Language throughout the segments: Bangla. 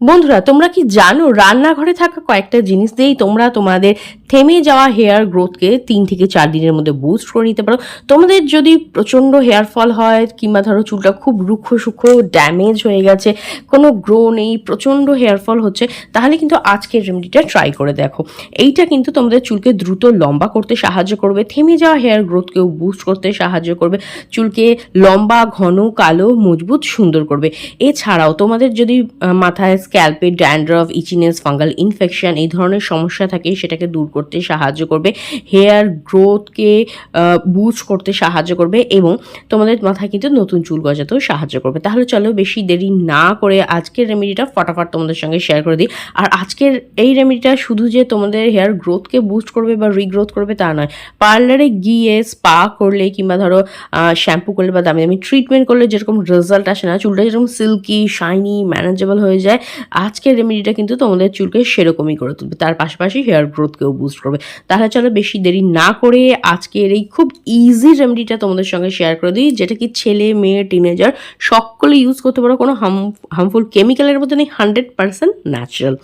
বন্ধুরা তোমরা কি জানো রান্নাঘরে থাকা কয়েকটা জিনিস দিয়েই তোমরা তোমাদের থেমে যাওয়া হেয়ার গ্রোথকে তিন থেকে চার দিনের মধ্যে বুস্ট করে নিতে পারো। তোমাদের যদি প্রচণ্ড হেয়ার ফল হয় কিংবা ধরো চুলটা খুব রুক্ষ সুক্ষ ড্যামেজ হয়ে গেছে, কোনো গ্রো নেই, প্রচণ্ড হেয়ার ফল হচ্ছে, তাহলে কিন্তু আজকের রেমেডিটা ট্রাই করে দেখো। এইটা কিন্তু তোমাদের চুলকে দ্রুত লম্বা করতে সাহায্য করবে, থেমে যাওয়া হেয়ার গ্রোথকেও বুস্ট করতে সাহায্য করবে, চুলকে লম্বা, ঘন, কালো, মজবুত, সুন্দর করবে। এছাড়াও তোমাদের যদি মাথায় স্ক্যাল্পে ড্যান্ড্রফ ইচিনেস ফাঙ্গাল ইনফেকশন এই ধরনের সমস্যা থাকে, সেটাকে দূর করতে সাহায্য করবে। হেয়ার গ্রোথকে বুস্ট করতে সাহায্য করবে এবং তোমাদের মাথায় কিন্তু নতুন চুল গজাতেও সাহায্য করবে। তাহলে চলো বেশি দেরি না করে আজকের রেমেডিটা ফটাফট তোমাদের সঙ্গে শেয়ার করে দিই। আর আজকের এই রেমেডিটা শুধু যে তোমাদের হেয়ার গ্রোথকে বুস্ট করবে বা রিগ্রোথ করবে তা নয়। পার্লারে গিয়ে স্পা করলে কিংবা ধরো শ্যাম্পু করলে বা দামি দামি ট্রিটমেন্ট করলে যেরকম রেজাল্ট আসে না, চুলটা যেরকম সিল্কি শাইনি ম্যানেজেবল হয়ে যায়, আজকের রেমেডিটা কিন্তু তোমাদের চুলকে সেরকমই করে তুলবে। তার পাশাপাশি হেয়ার গ্রোথকেও বুস্ট করবে। তাহলে চলো বেশি দেরি না করে আজকের এই খুব ইজি রেমেডিটা তোমাদের সঙ্গে শেয়ার করে দিই, যেটা কি ছেলে, মেয়ে টিনেজার সকলে ইউজ করতে পারো। কোনো হার্মফুল কেমিক্যালের মধ্যে নেই হান্ড্রেড পার্সেন্ট ন্যাচারাল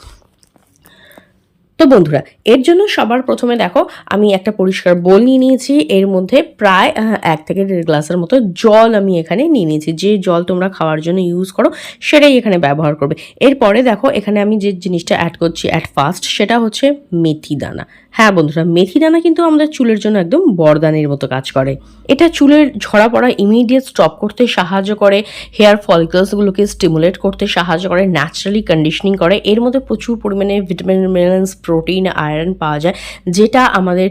তো বন্ধুরা, এর জন্য সবার প্রথমে দেখো, আমি একটা পরিষ্কার বোল নিয়ে নিয়েছি। এর মধ্যে প্রায় এক থেকে দেড় গ্লাসের মতো জল আমি এখানে নিয়ে নিয়েছি। যে জল তোমরা খাওয়ার জন্য ইউজ করো, সেটাই এখানে ব্যবহার করবে। এরপরে দেখো, এখানে আমি যে জিনিসটা অ্যাড করছি অ্যাট ফার্স্ট সেটা হচ্ছে মেথি দানা। হ্যাঁ বন্ধুরা মেথি দানা কিন্তু আমাদের চুলের জন্য একদম বরদানের মতো কাজ করে। এটা চুলের ঝরা পড়া ইমিডিয়েট স্টপ করতে সাহায্য করে হেয়ার ফলিকলসগুলোকে স্টিমুলেট করতে সাহায্য করে ন্যাচারালি কন্ডিশনিং করে। এর মধ্যে প্রচুর পরিমাণে ভিটামিন মিনারেলস প্রোটিন আয়রন পাওয়া যায়, যেটা আমাদের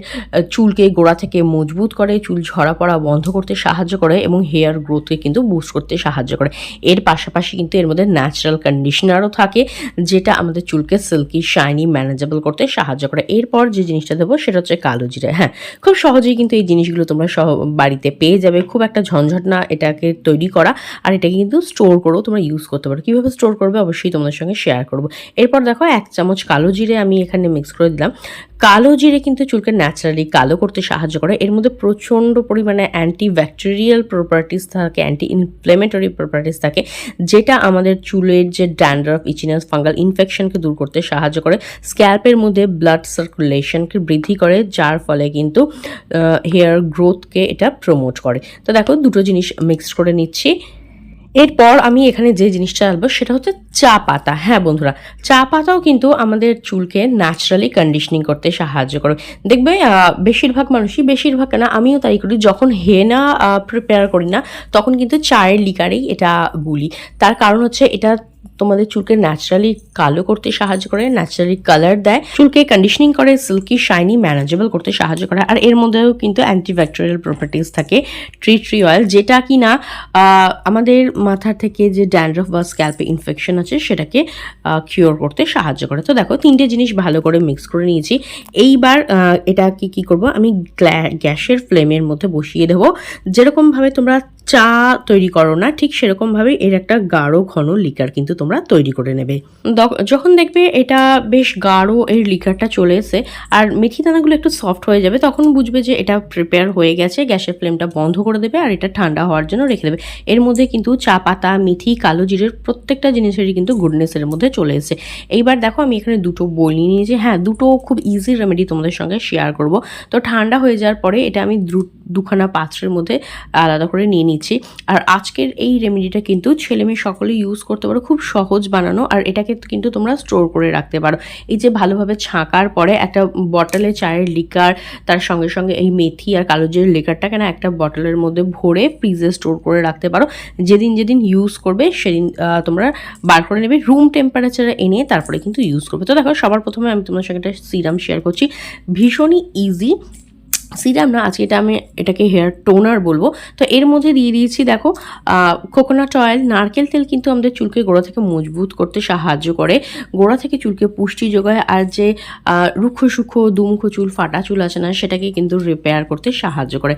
চুলকে গোড়া থেকে মজবুত করে, চুল ঝরা পড়া বন্ধ করতে সাহায্য করে এবং হেয়ার গ্রোথকে কিন্তু বুস্ট করতে সাহায্য করে। এর পাশাপাশি কিন্তু এর মধ্যে ন্যাচারাল কন্ডিশনারও থাকে, যেটা আমাদের চুলকে সিল্কি শাইনি ম্যানেজেবল করতে সাহায্য করে। এরপর যে জিনিসটা দেবো, সেটা হচ্ছে কালো জিরে। হ্যাঁ খুব সহজেই কিন্তু এই জিনিসগুলো তোমরা সহ বাড়িতে পেয়ে যাবে। খুব একটা ঝঞ্ঝট না এটাকে তৈরি করা, আর এটাকে কিন্তু স্টোর করেও তোমরা ইউজ করতে পারো। কীভাবে স্টোর করবে অবশ্যই তোমাদের সঙ্গে শেয়ার করব। এরপর দেখো, এক চামচ কালো জিরে আমি এখানে মিক্স করে দিলাম। কালো জিরে কিন্তু চুলকে ন্যাচারালি কালো করতে সাহায্য করে। এর মধ্যে প্রচণ্ড পরিমাণে অ্যান্টি ব্যাকটেরিয়াল প্রপার্টিস থাকে অ্যান্টি ইনফ্লেমেটরি প্রপার্টিস থাকে, যেটা আমাদের চুলের যে ড্যান্ড্রফ ইচিনাস ফাঙ্গাল ইনফেকশনকে দূর করতে সাহায্য করে। স্ক্যাল্পের মধ্যে ব্লাড সার্কুলেশনকে বৃদ্ধি করে, যার ফলে কিন্তু হেয়ার গ্রোথকে এটা প্রমোট করে। তো দেখো, দুটো জিনিস মিক্সড করে নিচ্ছি। এরপর আমি এখানে যে জিনিসটা আনব, সেটা হচ্ছে চা পাতা। হ্যাঁ বন্ধুরা, চা পাতাও কিন্তু আমাদের চুলকে ন্যাচারালি কন্ডিশনিং করতে সাহায্য করে। দেখবে বেশিরভাগ মানুষই, বেশিরভাগ না, আমিও তাই করি। যখন হেনা প্রিপেয়ার করি না, তখন কিন্তু চায়ের লিকারেই এটা গুলি তার কারণ হচ্ছে এটা তোমাদের চুলকে ন্যাচারালি কালো করতে সাহায্য করে ন্যাচারালি কালার দেয়। চুলকে কন্ডিশনিং করে সিল্কি শাইনি ম্যানেজেবল করতে সাহায্য করে। আর এর মধ্যেও কিন্তু অ্যান্টিব্যাকটেরিয়াল প্রপার্টিস থাকে ট্রি ট্রি অয়েল যেটা কি না আমাদের মাথা থেকে যে ড্যান্ড্রফ বা স্ক্যাল্পে ইনফেকশন আছে, সেটাকে কিওর করতে সাহায্য করে। তো দেখো, তিনটে জিনিস ভালো করে মিক্স করে নিয়েছি। এইবার এটা কি কি করব? আমি গ্যাসের ফ্লেমের মধ্যে বসিয়ে দেবো। যেরকমভাবে তোমরা চা তৈরি করো না, ঠিক সেরকমভাবে এর একটা গাঢ় ঘন লিকার কিন্তু তোমরা তৈরি করে নেবে। যখন দেখবে এটা বেশ গাঢ় এর লিকারটা চলে এসে আর মেথি দানাগুলো একটু সফট হয়ে যাবে, তখন বুঝবে যে এটা প্রিপেয়ার হয়ে গেছে, গ্যাসের ফ্লেমটা বন্ধ করে দেবে, আর এটা ঠান্ডা হওয়ার জন্য রেখে দেবে। এর মধ্যে কিন্তু চা পাতা, মেথি, কালো জিরের প্রত্যেকটা জিনিসেরই কিন্তু গুডনেসের মধ্যে চলে এসেছে। এইবার দেখো আমি এখানে দুটো বলি নিয়ে নিয়েছি হ্যাঁ দুটো খুব ইজি রেমেডি তোমাদের সঙ্গে শেয়ার করব। তো ঠান্ডা হয়ে যাওয়ার পরে এটা আমি দ্রু- দুখানা পাত্রের মধ্যে আলাদা করে নিয়ে নিচ্ছি। আর আজকের এই রেমেডিটা কিন্তু ছেলে মেয়ে সকলে ইউজ করতে পারো, খুব সহজ বানানো। আর এটাকে কিন্তু তোমরা স্টোর করে রাখতে পারো। এই যে ভালোভাবে ছাঁকার পরে একটা বটলে চায়ের লিকার তার সঙ্গে সঙ্গে এই মেথি আর কালো জিরের লিকারটাকে না একটা বটলের মধ্যে ভরে ফ্রিজে স্টোর করে রাখতে পারো। যেদিন যেদিন ইউজ করবে সেদিন তোমরা বার করে নেবে রুম টেম্পারেচারে এনে তারপরে কিন্তু ইউজ করবে। তো দেখো, সবার প্রথমে আমি তোমার সঙ্গে একটা সিরাম শেয়ার করছি। ভীষণই ইজি সিরাম না, আজকে এটা আমি এটাকে হেয়ার টোনার বলব। তো এর মধ্যে দিয়ে দিয়েছি, দেখো কোকোনাট অয়েল নারকেল তেল কিন্তু আমাদের চুলকে গোড়া থেকে মজবুত করতে সাহায্য করে। গোড়া থেকে চুলকে পুষ্টি যোগায়, আর যে রুক্ষ সূক্ষ্ম দুমুখ চুল, ফাটা চুল আছে না, সেটাকে কিন্তু রিপেয়ার করতে সাহায্য করে।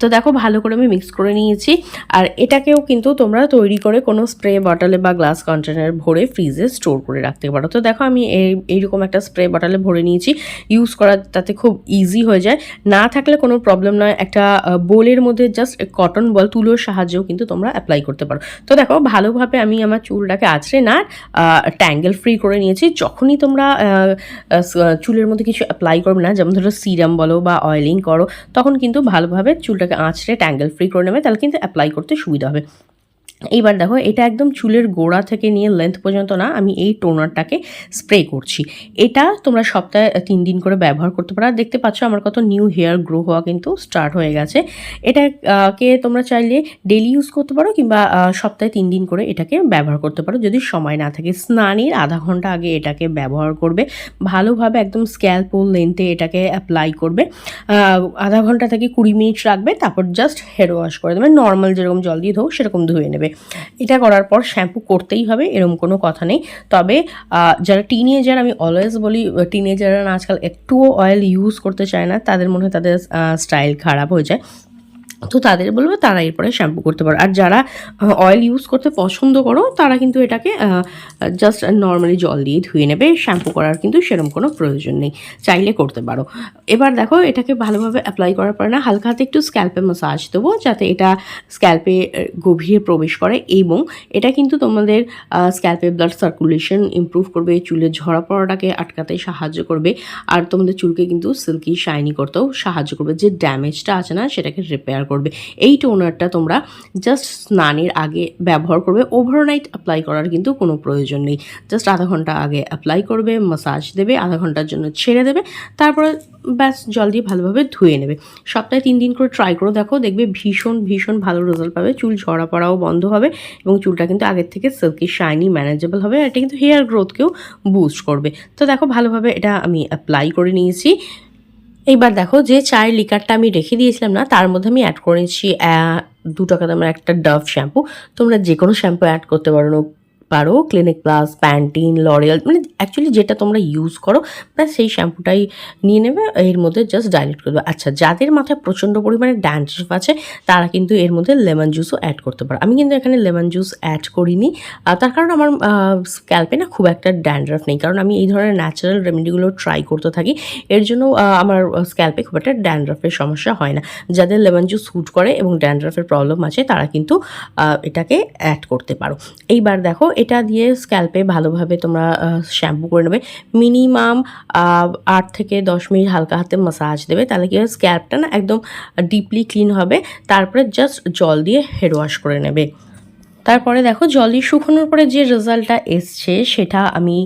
তো দেখো, ভালো করে আমি মিক্স করে নিয়েছি। আর এটাকেও কিন্তু তোমরা তৈরি করে কোনো স্প্রে বটলে বা গ্লাস কন্টেনার ভরে ফ্রিজে স্টোর করে রাখতে পারো। তো দেখো, আমি এই, এইরকম একটা স্প্রে বটলে ভরে নিয়েছি। ইউজ করা তাতে খুব ইজি হয়ে যায়। না না থাকলে কোনো প্রবলেম নয়। একটা বোলের মধ্যে জাস্ট কটন বল তুলোর সাহায্যেও কিন্তু তোমরা অ্যাপ্লাই করতে পারো। তো দেখো, ভালোভাবে আমি আমার চুলটাকে আছড়ে না ট্যাঙ্গেল ফ্রি করে নিয়েছি। যখনই তোমরা চুলের মধ্যে কিছু অ্যাপ্লাই করবে না, যেমন ধরো সিরাম বলো বা অয়েলিং করো, তখন কিন্তু ভালোভাবে চুলটাকে আঁচড়ে ট্যাঙ্গেল ফ্রি করে নেবে, তাহলে কিন্তু অ্যাপ্লাই করতে সুবিধা হবে। এইবার দেখো এটা একদম চুলের গোড়া থেকে নিয়ে লেন্থ পর্যন্ত না আমি এই টোনারটাকে স্প্রে করছি। এটা তোমরা সপ্তাহে তিন দিন করে ব্যবহার করতে পারো। দেখতে পাচ্ছ আমার কত নিউ হেয়ার গ্রো হওয়া কিন্তু স্টার্ট হয়ে গেছে। এটা আহ, কে তোমরা চাইলে ডেলি ইউজ করতে পারো কিংবা সপ্তাহে তিন দিন করে এটাকে ব্যবহার করতে পারো। যদি সময় না থাকে স্নানের আধা ঘণ্টা আগে এটাকে ব্যবহার করবে। ভালোভাবে একদম স্ক্যাল্পোল লেন্থে এটাকে অ্যাপ্লাই করবে। আধা ঘণ্টা থেকে কুড়ি মিনিট রাখবে তারপর জাস্ট হেয়ার ওয়াশ করে দেবে। নর্মাল যেরকম জল দিয়ে ধোও সেরকম ধুয়ে নেবে। এটা করার পর শ্যাম্পু করতেই হবে, এরম কোনো কথা নেই। তবে যারা টিনেজার আমি অলওয়েজ বলি টিনেজাররা আজকাল একটুও অয়েল ইউজ করতে চায় না, তাদের মনে হয় তাদের স্টাইল খারাপ হয়ে যায়। তো তাদের বলব তারা এরপরে শ্যাম্পু করতে পারো আর যারা অয়েল ইউজ করতে পছন্দ করো, তারা কিন্তু এটাকে জাস্ট নর্মালি জল দিয়ে ধুয়ে নেবে। শ্যাম্পু করার কিন্তু সেরকম কোনো প্রয়োজন নেই। চাইলে করতে পারো। এবার দেখো, এটাকে ভালোভাবে অ্যাপ্লাই করার পরে না, হালকা হাতে একটু স্ক্যাল্পে মাসাজ দেবো, যাতে এটা স্ক্যাল্পে গভীরে প্রবেশ করে। এবং এটা কিন্তু তোমাদের স্ক্যাল্পে ব্লাড সার্কুলেশন ইমপ্রুভ করবে, চুলের ঝরা পড়াটাকে আটকাতে সাহায্য করবে। আর তোমাদের চুলকে কিন্তু সিল্কি শাইনি করতেও সাহায্য করবে। যে ড্যামেজটা আছে না, সেটাকে রিপেয়ার করবে। এই টোনারটা তোমরা জাস্ট স্নানের আগে ব্যবহার করবে। ওভারনাইট অ্যাপ্লাই করার কিন্তু কোনো প্রয়োজন নেই। জাস্ট আধা ঘণ্টা আগে অ্যাপ্লাই করবে মাসাজ দেবে, আধা ঘণ্টার জন্য ছেড়ে দেবে, তারপরে ব্যাস জল দিয়ে ভালোভাবে ধুয়ে নেবে। সপ্তাহে তিন দিন করে ট্রাই করে। দেখো, দেখবে ভীষণ ভীষণ ভালো রেজাল্ট পাবে। চুল ঝরা পড়াও বন্ধ হবে এবং চুলটা কিন্তু আগের থেকে সিল্কি শাইনি ম্যানেজেবল হবে এটা কিন্তু হেয়ার গ্রোথকেও বুস্ট করবে। তো দেখো, ভালোভাবে এটা আমি অ্যাপ্লাই করে নিয়েছি। এইবার দেখো যে চায়ের লিকারটা আমি রেখে দিয়েছিলাম না, তার মধ্যে আমি অ্যাড করেছি দু টাকা দামের একটা ডাভ শ্যাম্পু তোমরা যে কোনো শ্যাম্পু অ্যাড করতে পারো পারো ক্লিনিক প্লাস প্যান্টিন লরিয়াল মানে অ্যাকচুয়ালি যেটা তোমরা ইউজ করো, ব্যাস সেই শ্যাম্পুটাই নিয়ে নেবে, এর মধ্যে জাস্ট ডাইলেট করবে আচ্ছা যাদের মাথায় প্রচণ্ড পরিমাণে ড্যান্ড্রফ আছে, তারা কিন্তু এর মধ্যে লেমন জুসও অ্যাড করতে পারো। আমি কিন্তু এখানে লেমন জুস অ্যাড করিনি। তার কারণ আমার স্ক্যাল্পে না খুব একটা ড্যান্ড্রফ নেই। কারণ আমি এই ধরনের ন্যাচারাল রেমেডিগুলো ট্রাই করতে থাকি, এর জন্য আমার স্ক্যাল্পে খুব একটা ড্যান্ড্রফের সমস্যা হয় না। যাদের লেমন জুস স্যুট করে এবং ড্যান্ড্রফের প্রবলেম আছে, তারা কিন্তু এটাকে অ্যাড করতে পারো। এইবার দেখো, এটা দিয়ে স্ক্যাল্পে ভালোভাবে তোমরা শ্যাম্পু করে নেবে। মিনিমাম আট থেকে দশ মিনিট হালকা হাতে মাসাজ দেবে। তাহলে কি হবে? স্ক্যাল্পটা না একদম ডিপলি ক্লিন হবে। তারপরে জাস্ট জল দিয়ে হেড ওয়াশ করে নেবে। তারপরে দেখো জল শুকানোর পরে যে রেজাল্টটা এসছে, সেটা আমি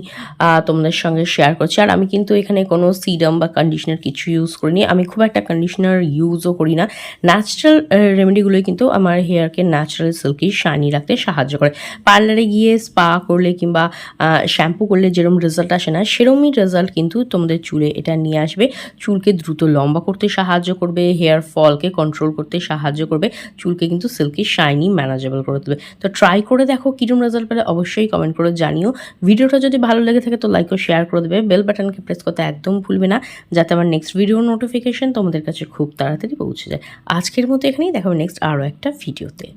তোমাদের সঙ্গে শেয়ার করছি। আর আমি কিন্তু এখানে কোনো সিরাম বা কন্ডিশনার কিছু ইউজ করিনি। আমি খুব একটা কন্ডিশনার ইউজও করি না। ন্যাচারাল রেমেডিগুলোই কিন্তু আমার হেয়ারকে ন্যাচারাল সিল্কি শাইনি রাখতে সাহায্য করে। পার্লারে গিয়ে স্পা করলে কিংবা শ্যাম্পু করলে যেরকম রেজাল্ট আসে না সেরকমই রেজাল্ট কিন্তু তোমাদের চুলে এটা নিয়ে আসবে। চুলকে দ্রুত লম্বা করতে সাহায্য করবে হেয়ার ফলকে কন্ট্রোল করতে সাহায্য করবে, চুলকে কিন্তু সিল্কি শাইনি ম্যানেজেবল করে দেবে তো ট্রাই করে দেখো কিরম রেজাল্ট পেলে অবশ্যই কমেন্ট করে জানিও। ভিডিওটা যদি ভালো লেগে থাকে তো লাইক ও শেয়ার করে দেবে। বেল বাটনকে প্রেস করতে একদম ভুলবে না, যাতে আমার নেক্সট ভিডিও নোটিফিকেশন তোমাদের কাছে খুব তাড়াতাড়ি পৌঁছে যায়। আজকের মতো এখানেই দেখাবো নেক্সট আরও একটা ভিডিওতে